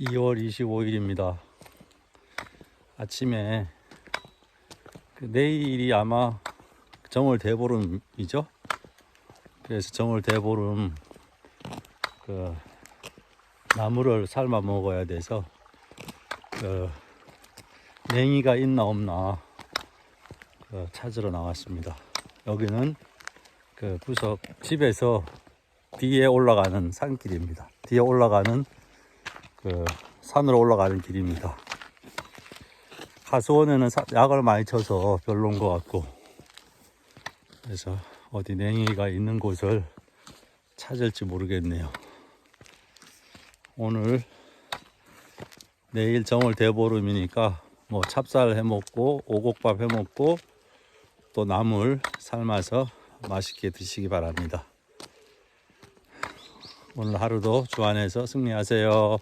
2월 25일입니다. 아침에 그 내일이 아마 정월 대보름이죠. 그래서 정월 대보름 그 나무를 삶아 먹어야 돼서 그 냉이가 있나 없나 그 찾으러 나왔습니다. 여기는 그 구석 집에서 뒤에 올라가는 산길입니다. 뒤에 올라가는 그 산으로 올라가는 길입니다. 하수원에는 사- 약을 많이 쳐서 별로인 것 같고 그래서 어디 냉이가 있는 곳을 찾을지 모르겠네요. 오늘 내일 정월 대보름이니까 뭐 찹쌀 해 먹고 오곡밥 해 먹고 또 나물 삶아서 맛있게 드시기 바랍니다. 오늘 하루도 주 안에서 승리하세요.